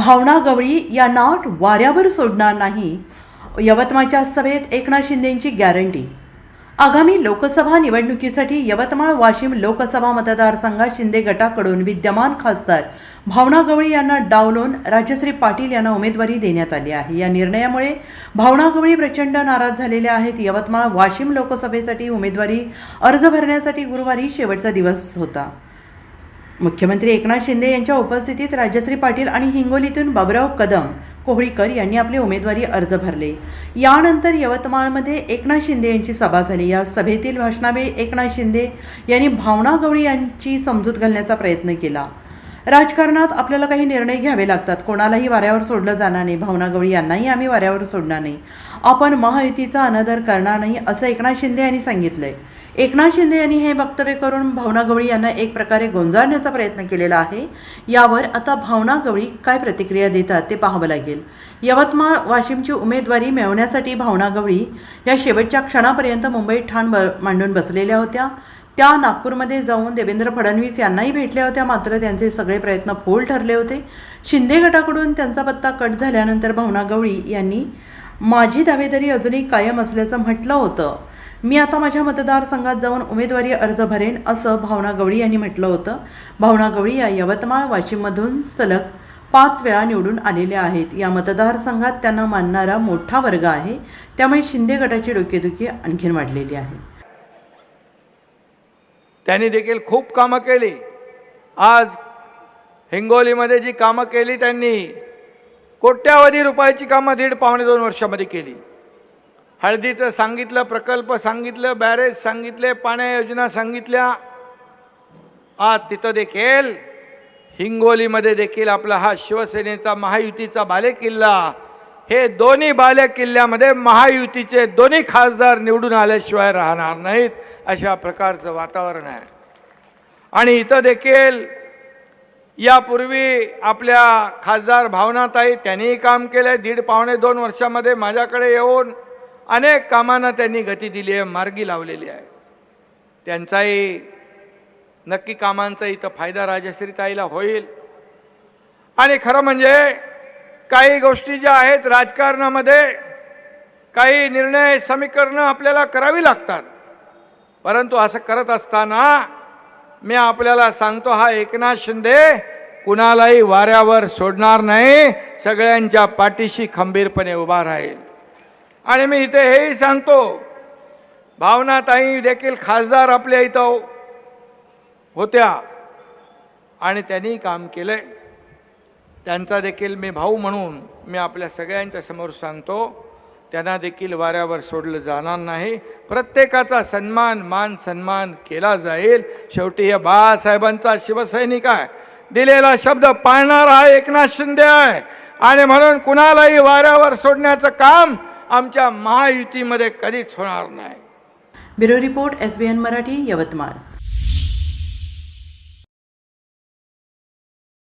भावना गवळी यांना वाऱ्यावर सोडणार नाही. यवतमाळच्या सभेत एकनाथ शिंदेंची गॅरंटी. आगामी लोकसभा निवडणुकीसाठी यवतमाळ वाशिम लोकसभा मतदारसंघात शिंदे गटाकडून विद्यमान खासदार भावना गवळी यांना डावलून राजश्री पाटील यांना उमेदवारी देण्यात आली आहे. या निर्णयामुळे भावना गवळी प्रचंड नाराज झालेल्या आहेत. यवतमाळ वाशिम लोकसभेसाठी उमेदवारी अर्ज भरण्यासाठी गुरुवारी शेवटचा दिवस होता. मुख्यमंत्री एकनाथ शिंदे यांच्या उपस्थितीत राजश्री पाटील आणि हिंगोलीतून बाबुराव कदम कोहळीकर यांनी आपले उमेदवारी अर्ज भरले. यानंतर यवतमाळमध्ये एकनाथ शिंदे यांची सभा झाली. या सभेतील भाषणावेळी एकनाथ शिंदे यांनी भावना गवळी यांची समजूत घालण्याचा प्रयत्न केला. राजकारणात आपल्याला काही निर्णय घ्यावे लागतात. कोणालाही वाऱ्यावर सोडलं जाणार नाही. भावना गवळी यांनाही आम्ही वाऱ्यावर सोडणार नाही. आपण महायुतीचा अनादर करणार नाही असं एकनाथ शिंदे यांनी सांगितलंय. एकनाथ शिंदे यांनी हे वक्तव्य करून भावना गवळी यांना एक प्रकारे गोंजाळण्याचा प्रयत्न केलेला आहे. यावर आता भावना गवळी काय प्रतिक्रिया देतात ते पाहावं लागेल. यवतमाळ वाशिमची उमेदवारी मिळवण्यासाठी भावना गवळी या शेवटच्या क्षणापर्यंत मुंबईत ठाण ब मांडून बसलेल्या होत्या. त्या नागपूरमध्ये जाऊन देवेंद्र फडणवीस यांनाही भेटल्या होत्या. मात्र त्यांचे सगळे प्रयत्न फोल ठरले होते. शिंदे गटाकडून त्यांचा पत्ता कट झाल्यानंतर भावना गवळी यांनी माझी दावेदारी अजूनही कायम असल्याचं म्हटलं होतं. मी आता माझ्या मतदारसंघात जाऊन उमेदवारी अर्ज भरेन असं भावना गवळी यांनी म्हटलं होतं. भावना गवळी या यवतमाळ वाशिममधून सलग पाच वेळा निवडून आलेल्या आहेत. या मतदारसंघात त्यांना मानणारा मोठा वर्ग आहे. त्यामुळे शिंदे गटाची डोकेदुखी आणखीन वाढलेली आहे. त्यांनी देखील खूप कामं केली. आज हिंगोलीमध्ये जी कामं केली त्यांनी कोट्यावधी रुपयाची कामं दीड पावणे दोन वर्षामध्ये केली. हळदीचं सांगितलं प्रकल्प सांगितलं बॅरेज सांगितले पाण्या योजना सांगितल्या. आज तिथं देखील हिंगोलीमध्ये देखील आपला हा शिवसेनेचा महायुतीचा बालेकिल्ला हे दोन्ही बाले किल्ल्यामध्ये महायुतीचे दोन्ही खासदार निवडून आल्याशिवाय राहणार नाहीत अशा प्रकारचं वातावरण आहे. आणि इथं देखील यापूर्वी आपल्या खासदार भावनाताई त्यांनीही काम केलं आहे दीड पावणे दोन वर्षामध्ये माझ्याकडे येऊन अनेक कामांना त्यांनी गती दिली आहे मार्गी लावलेली आहे. त्यांचाही नक्की कामांचा इथं फायदा राजश्रीताईला होईल. आणि खरं म्हणजे काही गोष्टी ज्या आहेत राजकारणामध्ये काही निर्णय समीकरणं आपल्याला करावी लागतात. परंतु असं करत असताना मी आपल्याला सांगतो हा एकनाथ शिंदे कुणालाही वाऱ्यावर सोडणार नाही सगळ्यांच्या पाठीशी खंबीरपणे उभा राहील. आणि मी इथे हेही सांगतो भावनाताई देखील खासदार आपल्या इथं होत्या आणि त्यांनी काम केलंय. त्यांचा देखील मी भाऊ म्हणून मी आपल्या सगळ्यांच्या समोर सांगतो त्यांना देखील वाऱ्यावर सोडलं जाणार नाही. प्रत्येकाचा सन्मान मान सन्मान केला जाईल. शेवटी हे बाळासाहेबांचा शिवसैनिक आहे. दिलेला शब्द पाळणारा हा एकनाथ शिंदे आहे. आणि म्हणून कुणालाही वाऱ्यावर सोडण्याचं काम आमच्या महायुतीमध्ये कधीच होणार नाही. Bureau report S B N Marathi Yavatmal.